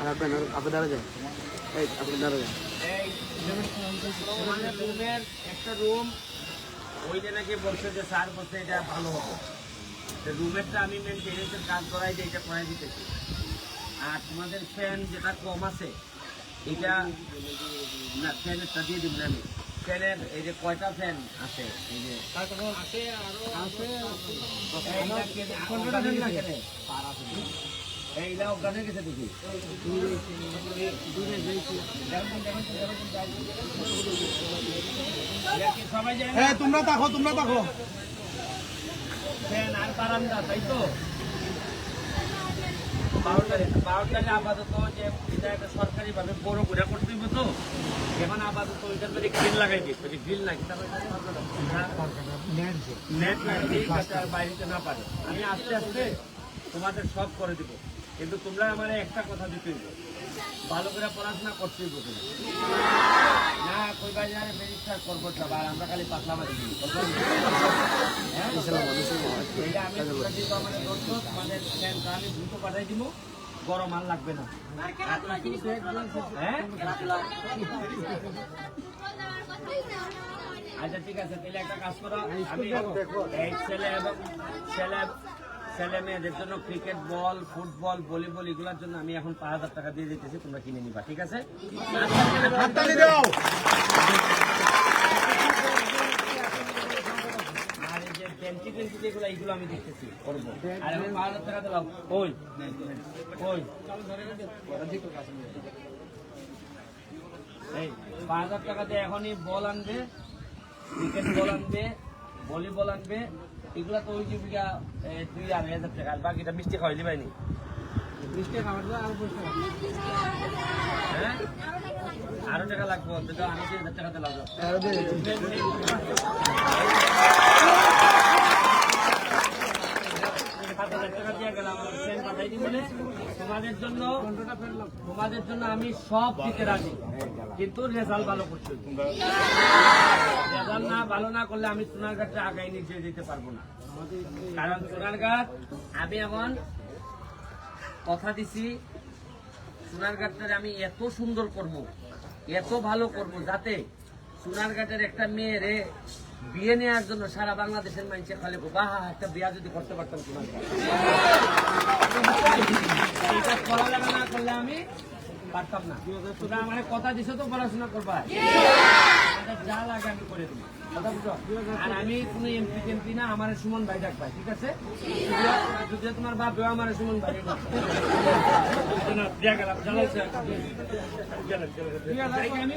আর আপনার আপনি দাঁড়া যান এই আপনি দাঁড়া যান রুমের একটা রুম ওই যে নাকি বলছে যে স্যার বলছে এটা ভালো হবে রুমেরটা আমি মেনটেনেন্সের কাজ করাই যে এটা করাই দিতেছি আর তোমাদের ফ্যান যেটা কম আছে এটা না ফ্যানেরটা দিয়ে দিব না আমি ফ্যানের এই যে কয়টা ফ্যান আছে হয়ে তোমরা দেখো। তোমরা দেখো আর বারান্দা তাই তো? আপাতত যে এটা একটা সরকারি ভাবে বড় করে করতে হবে তো। এখন আপাতত ওইটার মধ্যে গ্রিল লাগাই দিই যদি গ্রিল নাই নেট লাগিয়ে যাতে আর বাইরেতে না পারে। আমি আস্তে আস্তে তোমাদের সব করে দিব। কিন্তু তোমরা আমার একটা কথা দিতে ভালো করে পড়াশোনা করতে হইব তুমি। না কই বাজারে রেজিস্টার করব সব আর আমরা খালি পাতলা মারি? হ্যাঁ? এটা আমি দ্রুত পাঠাই দিব গরম আর লাগবে না। হ্যাঁ? আচ্ছা ঠিক আছে তাহলে একটা কাজ করো। আমি ছেলে এবং ছেলে ছেলে মেয়েদের জন্য ক্রিকেট বল ফুটবল ভলিবল এগুলোর জন্য আমি এখন পাঁচ হাজার টাকা দিয়ে দিতেছি তোমরা কিনে নিবা ঠিক আছে? আর এই যে এইগুলো আমি দেখতেছি করব। আর এখন পাঁচ হাজার টাকা দিলাম ওই ওই এই পাঁচ হাজার টাকা দিয়ে এখনই বল আনবে ক্রিকেট বল আনবে ভলিবল আনবে এগুলা তো ওই যে এ, দুই আড়াই হাজার টাকা আর বাকিটা মিষ্টি খাওয়াই দিবাইনি হ্যাঁ? আরও টাকা লাগবো অন্তত আমি দুই হাজার টাকাতে লাগবে পাঁচ হাজার টাকা দিয়ে গেলাম আমার পাঠাই বলে তোমাদের জন্য তোমাদের জন্য আমি সব দিতে রাজি। কিন্তু রেজাল্ট ভালো করছ রেজাল্ট না ভালো না করলে আমি সোনারঘাটে আগাই নিয়ে যেতে পারব না। কারণ সোনারঘাট আমি এখন কথা দিছি সোনারঘাটটারে আমি এত সুন্দর করব, এত ভালো করব যাতে সোনার গাছের একটা মেয়েরে বিয়ে নেওয়ার জন্য সারা বাংলাদেশের মানুষের খালি বাহা একটা বিয়া যদি করতে পারতাম এটা পড়ালেখা না করলে আমি পারতাম না। তোমরা আমার কথা দিছো তো পড়াশোনা করবা? যা লাগে আমি করে দেবো। কথা বুঝো আর আমি কোনো এমপি টেমপি না আমার সুমন ভাই ডাকবা ঠিক আছে? যদিও তোমার বাপ আমার সুমন ভাই আমি